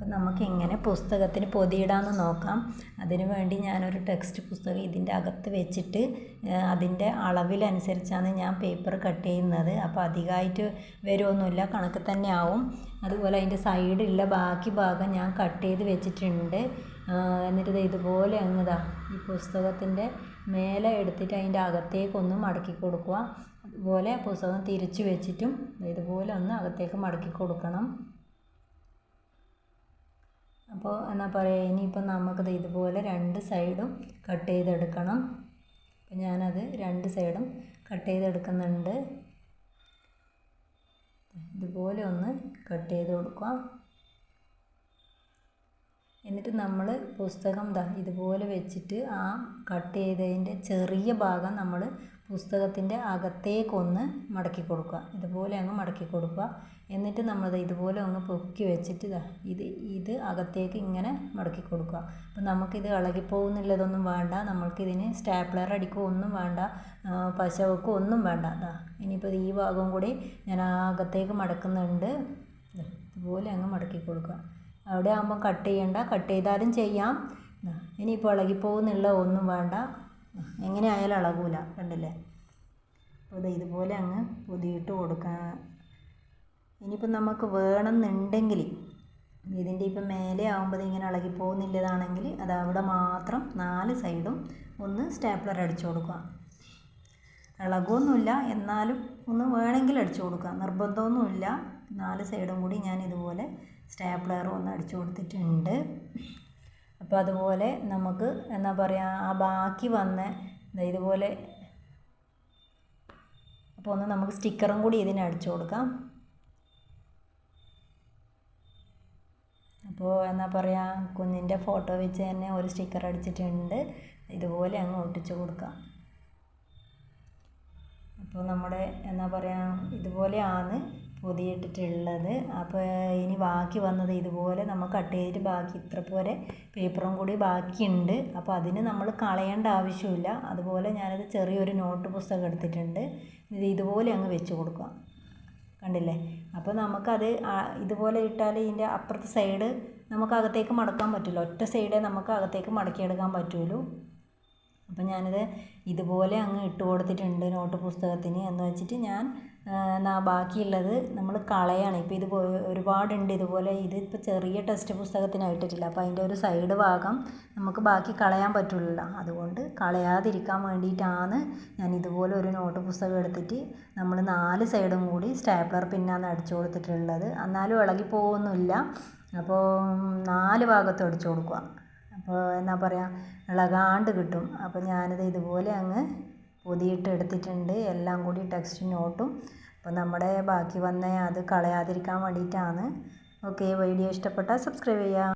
അപ്പം നമുക്ക് എങ്ങനെ പുസ്തകത്തിന് പൊതിയിടാമെന്ന് നോക്കാം. അതിനു വേണ്ടി ഞാനൊരു ടെക്സ്റ്റ് പുസ്തകം ഇതിന്റെ അകത്ത് വെച്ചിട്ട് അതിന്റെ അളവിലനുസരിച്ചാണ് ഞാൻ പേപ്പർ കട്ട് ചെയ്യുന്നത്. അപ്പോൾ അധികമായിട്ട് വരുമൊന്നുമില്ല കണക്ക് തന്നെ ആവും അതുപോലെ അതിന്റെ സൈഡിലുള്ള ബാക്കി ഭാഗം ഞാൻ കട്ട് ചെയ്ത് വെച്ചിട്ടുണ്ട്. എന്നിട്ട് ഇത് ഇതുപോലെ അങ്ങ് ഇതാ ഈ പുസ്തകത്തിന്റെ മേലെ എടുത്തിട്ട് അതിന്റെ അകത്തേക്കൊന്ന് മടക്കി കൊടുക്കുക. അതുപോലെ പുസ്തകം തിരിച്ചു വെച്ചിട്ടും ഇതുപോലെ ഒന്ന് അകത്തേക്ക് മടക്കി കൊടുക്കണം. അപ്പോൾ എന്നാ പറയുക ഇനിയിപ്പോൾ നമുക്കത് ഇതുപോലെ രണ്ട് സൈഡും കട്ട് ചെയ്തെടുക്കണം. അപ്പോൾ ഞാനത് രണ്ട് സൈഡും കട്ട് ചെയ്തെടുക്കുന്നുണ്ട്. ഇതുപോലെ ഒന്ന് കട്ട് ചെയ്ത് കൊടുക്കുക. എന്നിട്ട് നമ്മൾ പുസ്തകം ദാ ഇതുപോലെ വെച്ചിട്ട് ആ കട്ട് ചെയ്തതിന്റെ ചെറിയ ഭാഗം നമ്മൾ പുസ്തകത്തിന്റെ അകത്തേക്കൊന്ന് മടക്കി കൊടുക്കുക ഇതുപോലെ അങ്ങ് മടക്കി കൊടുക്കുക എന്നിട്ട് നമ്മൾ ഇതുപോലെ ഒന്ന് പൊക്കി വെച്ചിട്ട് ഇതാ ഇത് ഇത് അകത്തേക്ക് ഇങ്ങനെ മടക്കി കൊടുക്കുക അപ്പോൾ നമുക്കിത് ഇളകിപ്പോകുന്നുള്ളതൊന്നും വേണ്ട. നമ്മൾക്കിതിന് സ്റ്റാപ്ലർ അടിക്കുക ഒന്നും വേണ്ട. പശ ഒന്നും വേണ്ട. അതാ ഇനിയിപ്പോൾ ഈ ഭാഗം കൂടി ഞാൻ അകത്തേക്ക് മടക്കുന്നുണ്ട്. ഇതുപോലെ അങ്ങ് മടക്കി കൊടുക്കുക അവിടെ ആകുമ്പോൾ കട്ട് ചെയ്യണ്ട. കട്ട് ചെയ്താലും ചെയ്യാം. ഇനിയിപ്പോൾ ഇളകിപ്പോകുന്നുള്ള ഒന്നും വേണ്ട. എങ്ങനെ ആയാലും ഇളകൂല കണ്ടില്ലേ അപ്പോൾ ഇതുപോലെ അങ്ങ് പൊതിയിട്ട് കൊടുക്കാം. ഇനിയിപ്പം നമുക്ക് വേണമെന്നുണ്ടെങ്കിൽ ഇതിന്റെ ഇപ്പം മേലെ ആകുമ്പോൾ ഇങ്ങനെ ഇളകി പോകുന്നില്ലതാണെങ്കിൽ അത് അവിടെ മാത്രം നാല് സൈഡും ഒന്ന് സ്റ്റാപ്ലർ അടിച്ചു കൊടുക്കുക. ഇളകുമൊന്നുമില്ല എന്നാലും ഒന്ന് വേണമെങ്കിൽ അടിച്ചു കൊടുക്കുക. നിർബന്ധമൊന്നുമില്ല. നാല് സൈഡും കൂടി ഞാൻ ഇതുപോലെ സ്റ്റാപ്ലർ ഒന്ന് അടിച്ചു കൊടുത്തിട്ടുണ്ട്. അപ്പോൾ അതുപോലെ നമുക്ക് എന്താ പറയുക ആ ബാക്കി വന്ന ഇതുപോലെ അപ്പോൾ ഒന്ന് നമുക്ക് സ്റ്റിക്കറും കൂടി ഇതിന് അടിച്ചു കൊടുക്കാം. അപ്പോൾ എന്താ പറയുക കുഞ്ഞിന്റെ ഫോട്ടോ വെച്ച് തന്നെ ഒരു സ്റ്റിക്കർ അടിച്ചിട്ടുണ്ട്. ഇതുപോലെ അങ്ങ് ഒട്ടിച്ചു കൊടുക്കാം. അപ്പോൾ നമ്മുടെ എന്താ പറയുക ഇതുപോലെയാണ് പൊതിയിട്ടിട്ടുള്ളത്. അപ്പോൾ ഇനി ബാക്കി വന്നത് ഇതുപോലെ നമ്മൾ കട്ട് ചെയ്തിട്ട് ബാക്കി ഇത്ര പോലെ പേപ്പറും കൂടി ബാക്കിയുണ്ട്. അപ്പോൾ അതിന് നമ്മൾ കളയേണ്ട ആവശ്യമില്ല. അതുപോലെ ഞാനത് ചെറിയൊരു നോട്ട് പുസ്തകം എടുത്തിട്ടുണ്ട്. ഇത് ഇതുപോലെ അങ്ങ് വെച്ച് കൊടുക്കുക. കണ്ടില്ലേ? അപ്പോൾ നമുക്കത് ഇതുപോലെ ഇട്ടാൽ ഇതിന്റെ അപ്പുറത്തെ സൈഡ് നമുക്ക് അകത്തേക്ക് മടക്കാൻ പറ്റില്ല. ഒറ്റ സൈഡേ നമുക്ക് അകത്തേക്ക് മടക്കിയെടുക്കാൻ പറ്റുള്ളൂ. അപ്പം ഞാനത് ഇതുപോലെ അങ്ങ് ഇട്ട് കൊടുത്തിട്ടുണ്ട് നോട്ട് പുസ്തകത്തിന് എന്ന് വെച്ചിട്ട് ഞാൻ ബാക്കിയുള്ളത് നമ്മൾ കളയാണ്. ഇപ്പോൾ ഇത് ഒരുപാടുണ്ട് ഇതുപോലെ. ഇത് ഇതിപ്പോൾ ചെറിയ ടെക്സ്റ്റ് പുസ്തകത്തിന് ഇട്ടിട്ടില്ല അപ്പോൾ അതിന്റെ ഒരു സൈഡ് ഭാഗം നമുക്ക് ബാക്കി കളയാൻ പറ്റില്ലല്ലോ അതുകൊണ്ട് കളയാതിരിക്കാൻ വേണ്ടിയിട്ടാണ് ഞാൻ ഇതുപോലെ ഒരു നോട്ട് പുസ്തകം എടുത്തിട്ട് നമ്മൾ നാല് സൈഡും കൂടി സ്റ്റാപ്ലർ പിന്നാണ് അടിച്ചു കൊടുത്തിട്ടുള്ളത്. എന്നാലും ഇളകി അപ്പോൾ നാല് ഭാഗത്തും അടിച്ചു കൊടുക്കുക. അപ്പോൾ എന്നാ പറയുക ഇളകാണ്ട് കിട്ടും. അപ്പോൾ ഞാനിത് ഇതുപോലെ അങ്ങ് പൊതിയിട്ട് എടുത്തിട്ടുണ്ട്. എല്ലാം കൂടി ടെക്സ്റ്റ് നോട്ടും അപ്പോൾ നമ്മുടെ ബാക്കി വന്ന അത് കളയാതിരിക്കാൻ വേണ്ടിയിട്ടാണ്. ഓക്കെ വീഡിയോ ഇഷ്ടപ്പെട്ടാൽ സബ്സ്ക്രൈബ് ചെയ്യുക